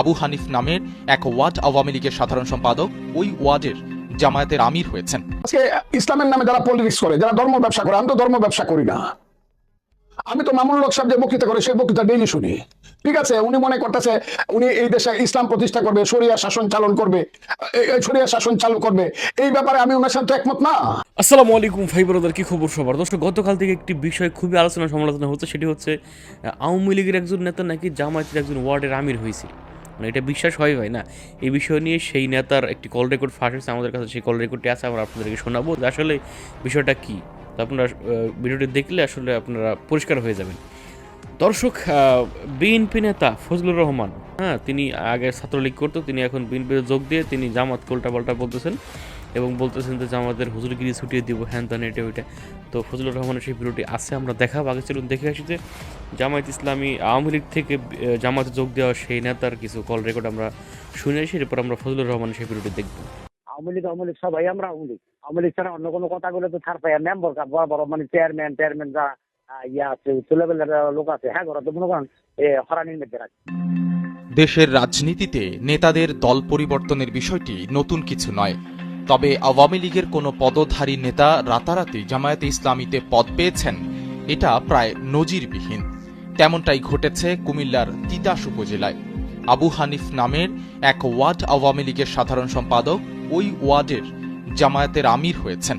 আবু হানিফ নামের এক ওয়ার্ড আওয়ামী লীগের সাধারণ সম্পাদক ওই ওয়ার্ডের জামায়াতের আমির হয়েছেন। আজকে ইসলামের নামে যারা পলিটিক্স করে যারা ধর্ম ব্যবসা করে আমি তো ধর্ম ব্যবসা করি না। আমি তো মামুন লোক সাহেব যে বক্তৃতা করে সেই বক্তৃতা ডেইলি শুনি। ঠিক আছে উনি মনে করতেছে উনি এই দেশে ইসলাম প্রতিষ্ঠা করবে শরিয়া শাসন চালন করবে শরিয়া শাসন চালু করবে। এই ব্যাপারে আমি ওনার সাথে একমত না। আসসালামু আলাইকুম ভাই ব্রাদার কি খবর সবার? দর্শক গতকাল থেকে একটি বিষয় খুবই আলোচনা সমালোচনা হচ্ছে সেটি হচ্ছে আওয়ামী লীগের একজন নেতা নাকি জামায়াতের একজন ওয়ার্ডের আমির হয়েছে মানে এটা বিশ্বাস হয় ভাই না? এই বিষয় নিয়ে সেই নেতার একটি কল রেকর্ড ফাঁস হয়েছে আমাদের কাছে, সেই কল রেকর্ডটি আছে, আমরা আপনাদেরকে শোনাবো। আসলে বিষয়টা কী? তো আপনারা ভিডিওটি দেখলে আসলে আপনারা পরিষ্কার হয়ে যাবেন। দর্শক বিএনপি নেতা ফজলুর রহমান হ্যাঁ তিনি আগে ছাত্রলীগ করতো, তিনি এখন বিএনপিতে যোগ দিয়ে তিনি জামাত কোল্টা পাল্টা বলতেছেন। এবং বলতেছেন যে জামাতের হুজুরগিরি ছুটিয়ে দিব হ্যান ত্যান এটা ওইটা। তো ফজলুর রহমানের সেই ভিডিওটি আছে আমরা দেখাবো। আগে চলুন দেখে আসি যে জামায়াত ইসলামী আওয়ামী লীগ থেকে জামাতে যোগ দেওয়া সেই নেতার কিছু কল রেকর্ড আমরা শুনে আসি এরপর আমরা ফজলুর রহমানের সেই ভিডিওটি দেখব। আওয়ামী লীগ আওয়ামী লীগ সবাই আমরা আওয়ামী লীগ। আওয়ামী লীগ ছাড়া অন্য কোনো কথা বলে তো ছাড় পাই মেম্বার বড় বড় মানে চেয়ারম্যান চেয়ারম্যান যারা আহ, ইয়া আছে উচ্চ লেভেলের লোক আছে। হ্যাঁ ওরা তো মনে করেন হরানির মধ্যে রাখে দেশের রাজনীতিতে নেতাদের দল পরিবর্তনের বিষয়টি নতুন কিছু নয়। তবে আওয়ামী লীগের কোনো পদধারী নেতা রাতারাতি জামায়াতে ইসলামীতে পদ পেয়েছেন, এটা প্রায় নজিরবিহীন। তেমনটাই ঘটেছে কুমিল্লার তিতাস উপজেলায়। আবু হানিফ নামের এক ওয়ার্ড আওয়ামী লীগের সাধারণ সম্পাদক ওই ওয়ার্ডের জামায়াতের আমির হয়েছেন।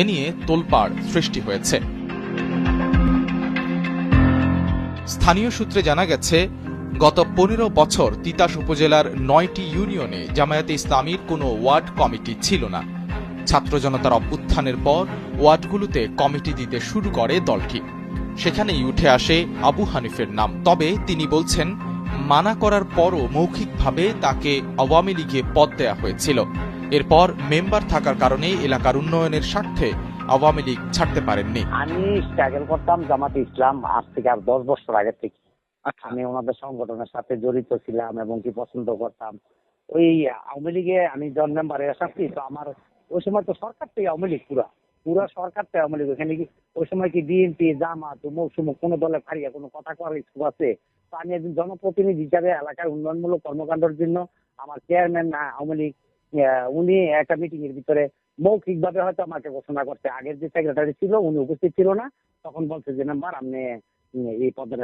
এ নিয়ে তোলপাড় সৃষ্টি হয়েছে। স্থানীয় সূত্রে জানা গেছে গত পনেরো বছর তিতাস উপজেলার নয়টি ইউনিয়নে জামায়াতে ইসলামীর কোনো ওয়ার্ড কমিটি ছিল না। ছাত্র জনতার অভ্যুত্থানের পর ওয়ার্ডগুলোতে কমিটি দিতে শুরু করে দলটি। সেখানেই উঠে আসে আবু হানিফের নাম। তবে তিনি বলছেন, মানা করার পরও মৌখিকভাবে তাকে আওয়ামী লীগে পদ দেয়া হয়েছিল। এরপর মেম্বার থাকার কারণে এলাকার উন্নয়নের স্বার্থে আওয়ামী লীগ ছাড়তে পারেননি। আমি স্ট্রাগল করতাম জামাতে ইসলাম আজ থেকে আর দশ বছর আগে থেকে। আমি ওনাদের সংগঠনের সাথে জড়িত ছিলাম এবং কি পছন্দ করতাম। ওই আওয়ামী লীগে আমি জন মেম্বারে আসছি তো আমার ওই সময় তো সরকার থেকে আওয়ামী লীগ পুরা। পুরা সরকার থেকে আওয়ামী লীগ। ওখানে কি ওই সময় কি বিএনপি জামাত, মৌসুম, কোনো দলে ফারিয়া কোনো কথা করার ইচ্ছুক আছে? তো আমি একজন জনপ্রতিনিধি হিসাবে এলাকার উন্নয়নমূলক কর্মকাণ্ডের জন্য আমার চেয়ারম্যান আওয়ামী লীগ উনি একটা মিটিং এর ভিতরে মৌখিক ভাবে হয়তো আমাকে ঘোষণা করছে। আগের যে সেক্রেটারি ছিল, উনি উপস্থিত ছিল না। তখন বলছে যে মেম্বার আপনি এই পদের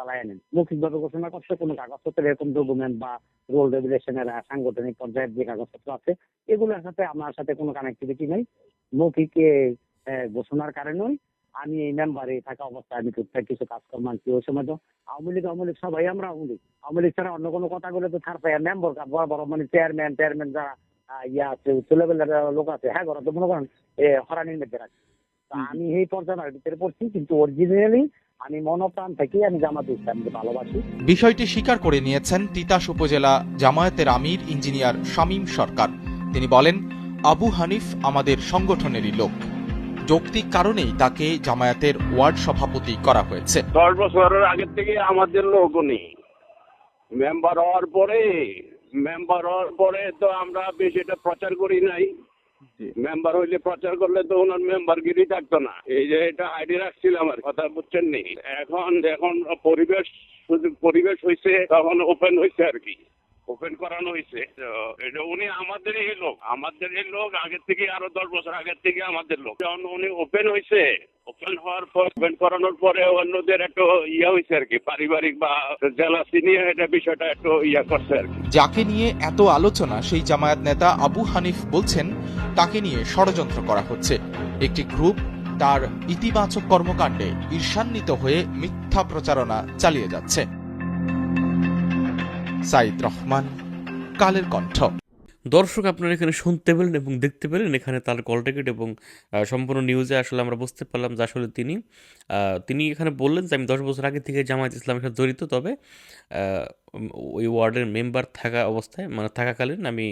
চালায় নেন। মৌখিক ভাবে ঘোষণা করছে কোনো কাগজপত্র এরকম ডকুমেন্ট বা রোল রেগুলেশনের সাংগঠনিক পর্যায়ের যে কাগজপত্র আছে এগুলোর সাথে আমার সাথে কোনো কানেক্টিভিটি নেই। মৌখিক ঘোষণার কারণেই আমি এই মেম্বারে থাকা অবস্থায় আমি টুকটাক কিছু কাজকর্ম আনছি ওই সময় তো আওয়ামী লীগ আওয়ামী লীগ সবাই আমরা আওয়ামী লীগ। আওয়ামী লীগ ছাড়া অন্য কোনো কথা বলে তো ছাড় পাই মেম্বার বড় বড় মানে চেয়ারম্যান চেয়ারম্যান যারা ইয়া আছে উচ্চ লেভেলের লোক আছে হ্যাঁ ওরা তো মনে করেন হরানির মধ্যে রাখে। আমি এই পর্যায়ের ভিতরে পড়ছি কিন্তু অরিজিনালি আমি মনপ্রাণ থেকে আমি জামাতে ইসলামকে ভালোবাসি। বিষয়টি স্বীকার করে নিয়েছেন তিতাস উপজেলা জামায়াতের আমির ইঞ্জিনিয়ার শামীম সরকার। তিনি বলেন আবু হানিফ আমাদের সংগঠনেরই লোক। যৌক্তিক কারণেই তাকে জামায়াতের ওয়ার্ড সভাপতি করা হয়েছে। দশ বছরের আগের থেকে আমাদের লোক নেই। মেম্বার হওয়ার পরে মেম্বার হওয়ার পরে তো আমরা বেশি এটা প্রচার করি নাই। মেম্বার হইলে প্রচার করলে তো ওনার থাকতো না। এই যে এটা আইডি রাখছিলাম আর কথা বুঝছেন নি? এখন এখন পরিবেশ পরিবেশ হয়েছে তখন ওপেন হয়েছে আর কি। ওপেন করানো হয়েছে এটা উনি আমাদের লোক। আমাদের এই লোক আগের থেকে আরও দশ বছর আগের থেকে আমাদের লোক। যখন উনি ওপেন হয়েছে ওপেন হওয়ার পর ওপেন করানোর পরে অন্যদের একটু ইয়া হয়েছে আর কি, পারিবারিক বা জেলাসি নিয়ে এটা বিষয়টা একটু ইয়া করছে আর কি। যাকে নিয়ে এত আলোচনা, সেই জামায়াত নেতা আবু হানিফ বলছেন, তাকে নিয়ে ষড়যন্ত্র করা হচ্ছে। একটি গ্রুপ তার ইতিবাচক কর্মকাণ্ডে ঈর্ষান্বিত হয়ে মিথ্যা প্রচারণা চালিয়ে যাচ্ছে। সাইদ রহমান, কালের কণ্ঠ। দর্শক আপনারা এখানে শুনতে পেলেন এবং দেখতে পেলেন, এখানে তার কল টিকিট এবং সম্পূর্ণ নিউজে আসলে আমরা বুঝতে পারলাম যে আসলে তিনি তিনি এখানে বললেন যে আমি দশ বছর আগে থেকে জামায়াত ইসলামের সাথে জড়িত, তবে ওই ওয়ার্ডের মেম্বার থাকা অবস্থায় মানে থাকাকালীন আমি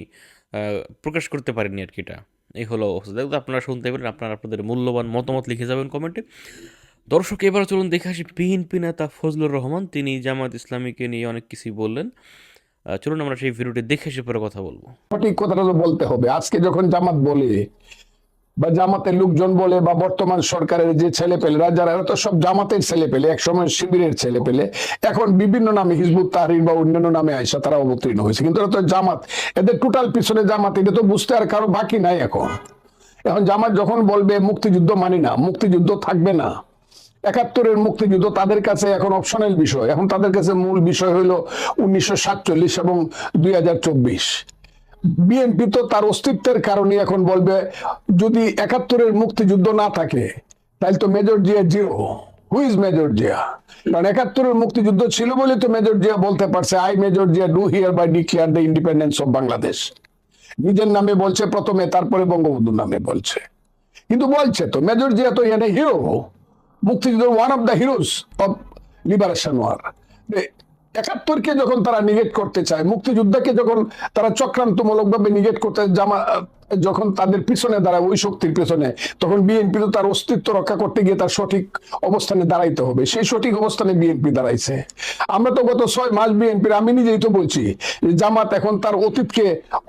প্রকাশ করতে পারিনি আর কি এটা। এই হলো অবস্থা। দেখুন, আপনারা শুনতে পেলেন, আপনারা আপনাদের মূল্যবান মতামত লিখে যাবেন কমেন্টে। দর্শক, এবার চলুন দেখে আসি, বিএনপি নেতা ফজলুর রহমান, তিনি জামায়াত ইসলামীকে নিয়ে অনেক কিছুই বললেন। চলুন আমরা সেই ভিডিওটি দেখে এসে পরে কথা বলব। সঠিক কথাটা তো বলতে হবে। আজকে যখন জামাত বলে, বা জামাতের লোকজন বলে, বা বর্তমান সরকারের যে ছেলে পেলেরা যারা তো সব জামাতের ছেলে পেলে একসময় শিবিরের ছেলে পেলে এখন বিভিন্ন নামে হিজবুত, তাহরির বা অন্যান্য নামে আইসা তারা অবতীর্ণ হয়েছে। কিন্তু এরা তো জামাত। এদের টোটাল পিছনে জামাত, এটা তো বুঝতে আর কারও বাকি নাই এখন। এখন জামাত যখন বলবে, মুক্তিযুদ্ধ মানি না, মুক্তিযুদ্ধ থাকবে না। একাত্তরের মুক্তিযুদ্ধ তাদের কাছে এখন অপশনাল বিষয়। এখন তাদের কাছে মূল বিষয় হলো উনিশশো সাতচল্লিশ এবং দুই হাজার চব্বিশ। বিএনপি তো তার অস্তিত্বের কারণে এখন বলবে, যদি একাত্তরের মুক্তিযুদ্ধ না থাকে, তাহলে তো major Zia zero who is major Zia? কারণ একাত্তরের মুক্তিযুদ্ধ ছিল বলে তো মেজর জিয়া বলতে পারছে I major Zia do hear by declare the independence of Bangladesh নিজের নামে বলছে প্রথমে, তারপরে বঙ্গবন্ধুর নামে বলছে। কিন্তু বলছে তো, মেজর জিয়া তো এখানে হিরো মুক্তিযুদ্ধ one of the heroes of liberation war একাত্তরকে যখন তারা নিগেট করতে চায়, মুক্তিযুদ্ধকে যখন তারা চক্রান্তমূলক ভাবে নিগেট করতে জামা যখন তাদের পিছনে দাঁড়ায়, ওই শক্তির পিছনে, তখন বিএনপি তো তার অস্তিত্ব রক্ষা করতে গিয়ে তার সঠিক অবস্থানে দাঁড়াইতে হবে। সেই সঠিক অবস্থানে বিএনপি দাঁড়াইছে। আমরা তো গত ছয় মাস বিএনপির আমি নিজেই তো বলছি জামাত এখন তার অতীতকে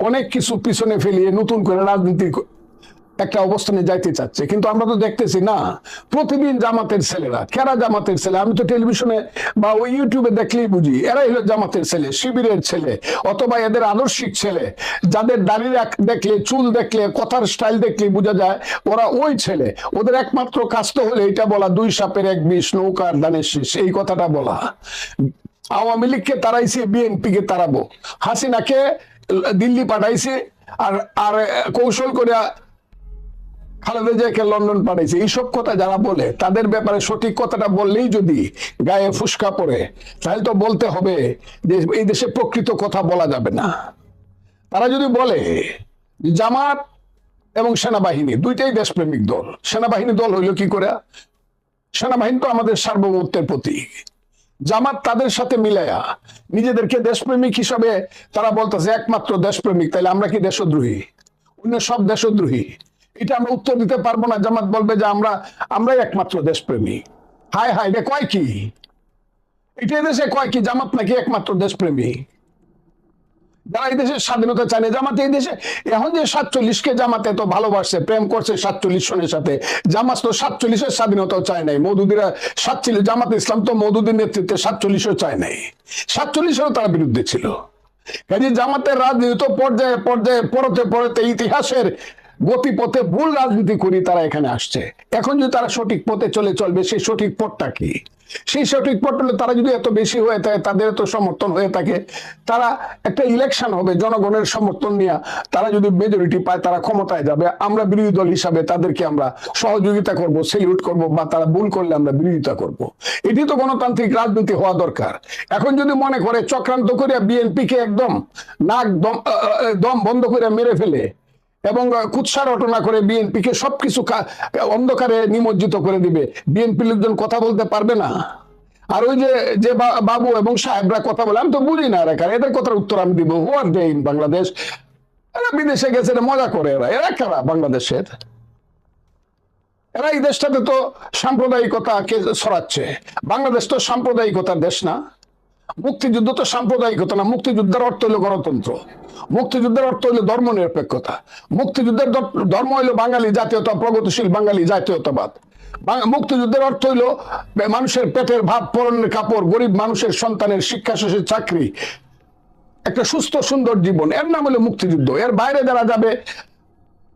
অনেক কিছু পিছনে ফেলিয়ে নতুন করে রাজনীতি একটা অবস্থানে যাইতে চাচ্ছে। কিন্তু আমরা তো দেখতেছি, না, প্রতিদিন জামাতের ছেলেরা, কেরা জামাতের ছেলে? আমি তো টেলিভিশনে বা ওই ইউটিউবে দেখলেই বুঝি, এরাই হলো জামাতের ছেলে, শিবিরের ছেলে, অথবা এদের আদর্শিক ছেলে। যাদের দাড়ি রাখ- দেখলে, চুল দেখলে, কথার স্টাইল দেখলে বোঝা যায়, ওরা ওই ছেলে। ওদের একমাত্র কাজ তো হলে এটা বলা, দুই সাপের এক বিষ নৌকার দানের শেষ, এই কথাটা বলা। আওয়ামী লীগকে তারাইছে বিএনপি কে তারাবো হাসিনাকে দিল্লি পাঠাইছে, আর আর কৌশল করে খালেদা জিয়াকে লন্ডন পাঠাইছে, এইসব কথা যারা বলে, তাদের ব্যাপারে সঠিক কথাটা বললেই যদি গায়ে ফুসকা পড়ে, তাহলে তো বলতে হবে যে এই দেশে প্রকৃত কথা বলা যাবে না। তারা যদি বলে জামাত এবং সেনাবাহিনী, দুইটাই দেশপ্রেমিক দল, সেনাবাহিনী দল হইল কি করে? সেনাবাহিনী তো আমাদের সার্বভৌমত্বের প্রতীক। জামাত তাদের সাথে মিলায়া নিজেদেরকে দেশপ্রেমিক হিসাবে তারা বলতেছে, একমাত্র দেশপ্রেমিক তাহলে আমরা কি দেশদ্রোহী? অন্য সব দেশদ্রোহী। এটা আমরা উত্তর দিতে পারব না। জামাত বলবে যে আমরা, আমরাই একমাত্র দেশপ্রেমী। হায় হায় রে কয় কি? এটা দেশে কয় কি? জামাত নাকি একমাত্র দেশপ্রেমী। যারা এই দেশের স্বাধীনতা চায় না, জামাতে এই দেশে, এখন যে সাতচল্লিশকে জামাতে তো ভালোবাসছে প্রেম করছে সাতচল্লিশ সনের সাথে, জামাত তো সাতচল্লিশের স্বাধীনতাও চায় নাই। মৌদুদিরা সাতচল্লিশ, জামাত ইসলাম তো মৌদুদির নেতৃত্বে সাতচল্লিশও চায় নাই। সাতচল্লিশেরও তারা বিরুদ্ধে ছিল। কাজে জামাতের রাজনীতি পর্যায়ে পর্যায়ে, পরতে পরতে ইতিহাসের গতিপথে ভুল রাজনীতি করি তারা এখানে আসছে। এখন যদি তারা সঠিক পথে চলে চলবে, সেই সঠিক পথটা কি? সেই সঠিক পথ হলে তারা যদি এত বেশি হয়ে থাকে তাদের এত সমর্থন হয়ে থাকে। তারা একটা ইলেকশন হবে, জনগণের সমর্থন নিয়ে তারা যদি মেজরিটি পায়, তারা ক্ষমতায় যাবে। আমরা বিরোধী দল হিসাবে তাদেরকে আমরা সহযোগিতা করব সেলিউট করব, বা তারা ভুল করলে আমরা বিরোধিতা করব। এটি তো গণতান্ত্রিক রাজনীতি হওয়া দরকার। এখন যদি মনে করে চক্রান্ত করিয়া বিএনপি কে একদম নাক দম দম বন্ধ করে মেরে ফেলে এবং কুৎসা রটনা করে বিএনপি কে সবকিছু অন্ধকারে নিমজ্জিত করে দিবে। বিএনপি লোকজন কথা বলতে পারবে না। আর ওই যে বাবু এবং সাহেবরা কথা বলে, আমি তো বুঝি না কারা। এদের কথার উত্তর আমি দিব। হু আর দে ইন বাংলাদেশ এরা বিদেশে গেছে মজা করে এরা। এরা কারা বাংলাদেশের? এরা এই দেশটাতে তো সাম্প্রদায়িকতাকে ছড়াচ্ছে। বাংলাদেশ তো সাম্প্রদায়িকতার দেশ না। মুক্তিযুদ্ধ তো সাম্প্রদায়িকতা না, মুক্তিযুদ্ধের অর্থ হলো গণতন্ত্র। মুক্তিযুদ্ধের অর্থ হলো ধর্ম নিরপেক্ষতা মুক্তিযুদ্ধের ধর্ম হলো বাঙালি জাতীয়তা, প্রগতিশীল বাঙালি জাতীয়তাবাদ। মুক্তিযুদ্ধের অর্থ হইল মানুষের পেটের ভাব, পরনের কাপড়, গরিব মানুষের সন্তানের শিক্ষা শেষের চাকরি। একটা সুস্থ, সুন্দর জীবন। এর নাম হলো মুক্তিযুদ্ধ। এর বাইরে যারা যাবে,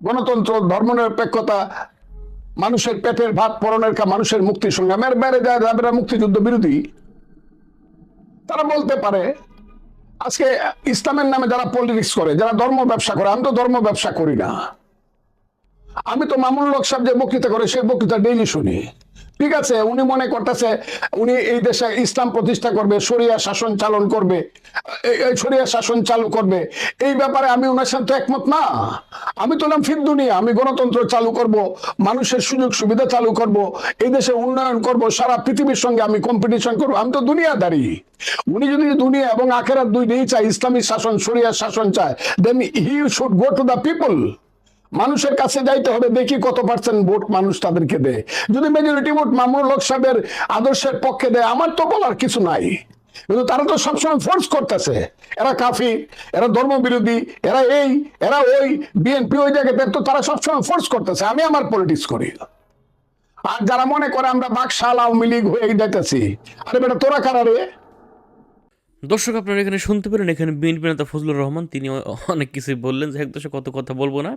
গণতন্ত্র ধর্ম নিরপেক্ষতা মানুষের পেটের ভাত পরনের মানুষের মুক্তি সংগ্রাম, এর বাইরে যারা যাবে মুক্তিযুদ্ধ বিরোধী। তারা বলতে পারে, আজকে ইসলামের নামে যারা পলিটিক্স করে, যারা ধর্ম ব্যবসা করে, আমি তো ধর্ম ব্যবসা করি না। আমি তো মামুন লোক সাহেব যে বক্তৃতা করে, সেই বক্তৃতা ডেইলি শুনি। ঠিক আছে, উনি মনে করতেছে, উনি এই দেশে ইসলাম প্রতিষ্ঠা করবে, শরিয়া শাসন চালন করবে, এই শাসন চালু করবে। এই ব্যাপারে আমি ওনার সাথে একমত না। আমি তো নাম ফির দুনিয়া, আমি গণতন্ত্র চালু করব, মানুষের সুযোগ সুবিধা চালু করব, এই দেশে উন্নয়ন করব, সারা পৃথিবীর সঙ্গে আমি কম্পিটিশন করব, আমি তো দুনিয়াদারি। উনি যদি দুনিয়া এবং আখেরাত দুই নেই চায়, ইসলামী শাসন, শরিয়া শাসন চায় then he should go to the people মানুষের কাছে যাইতে হবে, দেখি কত পার্সেন্ট ভোট মানুষ তাদেরকে দেয়। যদি মেজরিটি ভোট মামুনুল হক সাহেবের আদর্শের পক্ষে দেয়, আমার তো বলার কিছু নাই। কিন্তু তারা তো সবসময় ফোর্স করতেছে। এরা কাফি এরা ধর্মবিরোধী, এরা এই, এরা ওই বিএনপি ওই জায়গাতে তো তারা সবসময় ফোর্স করতেছে। আমি আমার পলিটিক্স করি। আর যারা মনে করে আমরা বাকশাল আওয়ামী লীগ হয়ে যাইতেছি, আরে বেটা তোরা কারা রে? দর্শক, আপনারা এখানে শুনতে পেলেন, এখানে বিএনপি নেতা ফজলুর রহমান, তিনি অনেক কিছুই বললেন। যে এক দর্শক কত কথা বলব না।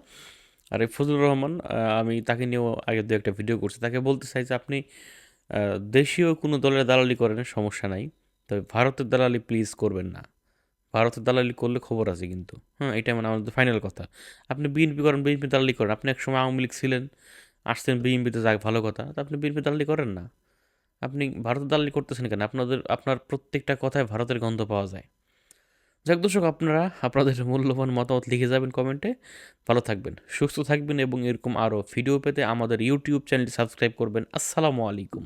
আর এই ফজলুর রহমান আমি তাকে নিয়েও আগে দু একটা ভিডিও করছি। তাকে বলতে চাই যে আপনি দেশীয় কোনো দলের দালালি করেন, সমস্যা নাই। তবে ভারতের দালালি প্লিজ করবেন না। ভারতের দালালি করলে খবর আছে কিন্তু। হ্যাঁ এটা মানে আমাদের ফাইনাল কথা। আপনি বিএনপি করেন বিএনপি দালালি করেন। আপনি একসময় আওয়ামী লীগ ছিলেন আসছেন বিএনপিতে যাক, ভালো কথা। তো আপনি বিএনপি দালালি করেন না। আপনি ভারতের দালালি করতেছেন কেন? আপনাদের, আপনার প্রত্যেকটা কথায় ভারতের গন্ধ পাওয়া যায়। যাক দর্শক, আপনারা আপনাদের মূল্যবান মতামত লিখে যাবেন কমেন্টে। ভালো থাকবেন, সুস্থ থাকবেন এবং এরকম আরও ভিডিও পেতে আমাদের ইউটিউব চ্যানেলটি সাবস্ক্রাইব করবেন। আসসালামু আলাইকুম।